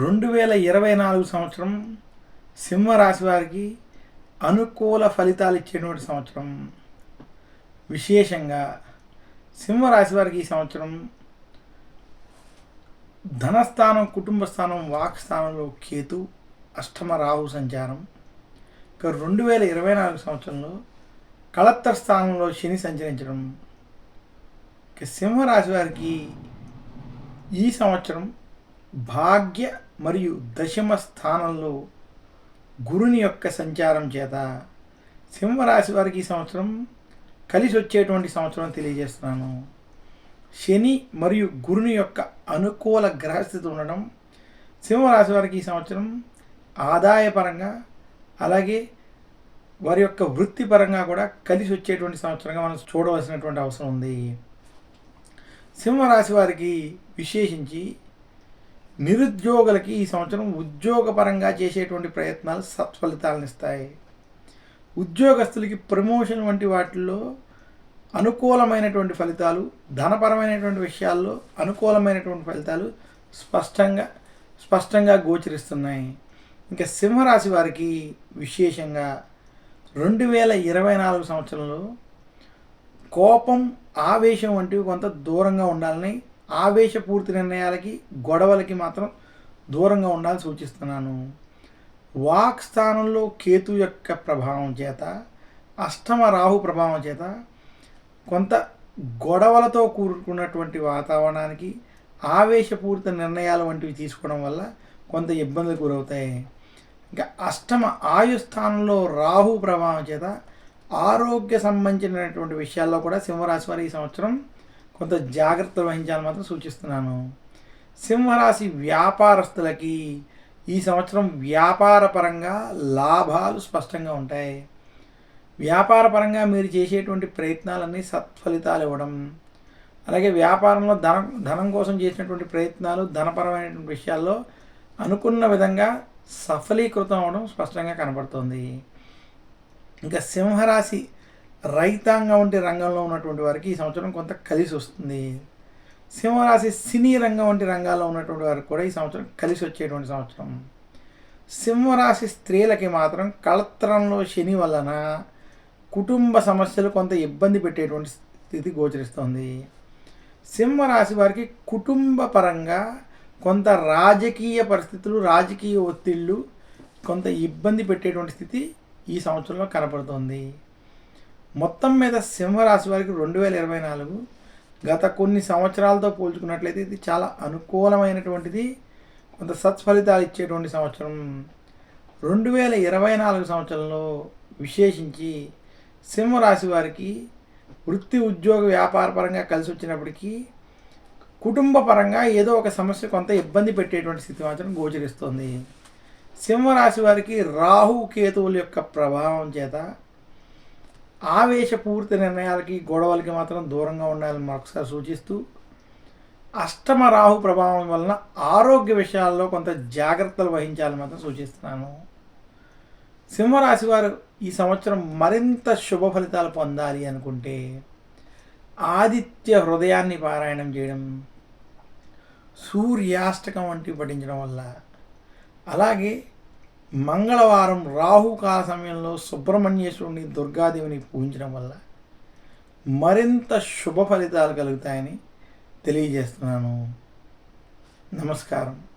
రెండు వేల ఇరవై నాలుగు సంవత్సరం సింహరాశి వారికి అనుకూల ఫలితాలు ఇచ్చేటువంటి సంవత్సరం. విశేషంగా సింహరాశి వారికి ఈ సంవత్సరం ధనస్థానం కుటుంబ స్థానం వాక్ స్థానంలో కేతు అష్టమ రాహు సంచారం. ఇక రెండు వేల ఇరవై నాలుగు సంవత్సరంలో కళత్తర్ స్థానంలో శని సంచరించడం. ఇక సింహరాశి వారికి ఈ సంవత్సరం భాగ్య మరియు దశమ స్థానంలో గురుని యొక్క సంచారం చేత సింహరాశి వారికి ఈ సంవత్సరం కలిసి వచ్చేటువంటి సంవత్సరం తెలియజేస్తున్నాను. శని మరియు గురుని యొక్క అనుకూల గ్రహస్థితి ఉండడం సింహరాశి వారికి ఈ సంవత్సరం ఆదాయపరంగా అలాగే వారి యొక్క వృత్తిపరంగా కూడా కలిసి వచ్చేటువంటి సంవత్సరంగా మనం చూడవలసినటువంటి అవసరం ఉంది. సింహరాశి వారికి విశేషించి నిరుద్యోగులకి ఈ సంవత్సరం ఉద్యోగపరంగా చేసేటువంటి ప్రయత్నాలు సత్ఫలితాలను ఇస్తాయి. ఉద్యోగస్తులకి ప్రమోషన్ వంటి వాటిల్లో అనుకూలమైనటువంటి ఫలితాలు ధనపరమైనటువంటి విషయాల్లో అనుకూలమైనటువంటి ఫలితాలు స్పష్టంగా స్పష్టంగా గోచరిస్తున్నాయి. ఇంకా సింహరాశి వారికి విశేషంగా రెండు వేల ఇరవై నాలుగు సంవత్సరంలో కోపం ఆవేశం వంటివి కొంత దూరంగా ఉండాలని ఆవేశపూర్తి నిర్ణయాలకి గొడవలకి మాత్రం దూరంగా ఉండాలని సూచిస్తున్నాను. వాక్ స్థానంలో కేతు యొక్క ప్రభావం చేత అష్టమ రాహు ప్రభావం చేత కొంత గొడవలతో కూడుకున్నటువంటి వాతావరణానికి ఆవేశపూరిత నిర్ణయాలు వంటివి తీసుకోవడం వల్ల కొంత ఇబ్బందులు గురవుతాయి. ఇంకా అష్టమ ఆయు స్థానంలో రాహు ప్రభావం చేత ఆరోగ్య సంబంధించినటువంటి విషయాల్లో కూడా సింహరాశి వారి ఈ సంవత్సరం కొంత జాగ్రత్త వహించాలని మాత్రం సూచిస్తున్నాను. సింహరాశి వ్యాపారస్తులకి ఈ సంవత్సరం వ్యాపారపరంగా లాభాలు స్పష్టంగా ఉంటాయి. వ్యాపారపరంగా మీరు చేసేటువంటి ప్రయత్నాలన్నీ సత్ఫలితాలు ఇవ్వడం. అలాగే వ్యాపారంలో ధనం ధనం కోసం చేసినటువంటి ప్రయత్నాలు ధనపరమైనటువంటి విషయాల్లో అనుకున్న విధంగా సఫలీకృతం అవడం స్పష్టంగా కనబడుతుంది. ఇంకా సింహరాశి రైతాంగం వంటి రంగంలో ఉన్నటువంటి వారికి ఈ సంవత్సరం కొంత కలిసి వస్తుంది. సింహరాశి సినీ రంగం వంటి రంగాల్లో ఉన్నటువంటి వారికి కూడా ఈ సంవత్సరం కలిసి వచ్చేటువంటి సంవత్సరం. సింహరాశి స్త్రీలకి మాత్రం కళత్రంలో శని వలన కుటుంబ సమస్యలు కొంత ఇబ్బంది పెట్టేటువంటి స్థితి గోచరిస్తుంది. సింహరాశి వారికి కుటుంబ పరంగా కొంత రాజకీయ పరిస్థితులు రాజకీయ ఒత్తిళ్ళు కొంత ఇబ్బంది పెట్టేటువంటి స్థితి ఈ సంవత్సరంలో కనపడుతోంది. మొత్తం మీద సింహరాశి వారికి రెండు వేల ఇరవై నాలుగు గత కొన్ని సంవత్సరాలతో పోల్చుకున్నట్లయితే ఇది చాలా అనుకూలమైనటువంటిది. కొంత సత్ఫలితాలు ఇచ్చేటువంటి సంవత్సరం. రెండు వేల ఇరవై నాలుగు సంవత్సరంలో విశేషించి సింహరాశి వారికి వృత్తి ఉద్యోగ వ్యాపార పరంగా కలిసి వచ్చినప్పటికీ కుటుంబ పరంగా ఏదో ఒక సమస్య కొంత ఇబ్బంది పెట్టేటువంటి స్థితి మాత్రం గోచరిస్తుంది. సింహరాశి వారికి రాహు కేతువుల యొక్క ప్రభావం చేత ఆవేశపూరిత నిర్ణయాలకి గొడవలకి మాత్రం దూరంగా ఉండాలని మరొకసారి సూచిస్తూ అష్టమ రాహు ప్రభావం వలన ఆరోగ్య విషయాల్లో కొంత జాగ్రత్తలు వహించాలని మాత్రం సూచిస్తున్నాను. సింహరాశి వారు ఈ సంవత్సరం మరింత శుభ ఫలితాలు పొందాలి అనుకుంటే ఆదిత్య హృదయాన్ని పారాయణం చేయడం సూర్యాష్టకం వంటివి పఠించడం వల్ల అలాగే మంగళవారం రాహుకాల సమయంలో సుబ్రహ్మణ్యేశ్వరుని దుర్గాదేవిని పూజించడం వల్ల మరింత శుభ ఫలితాలు కలుగుతాయని తెలియజేస్తున్నాను. నమస్కారం.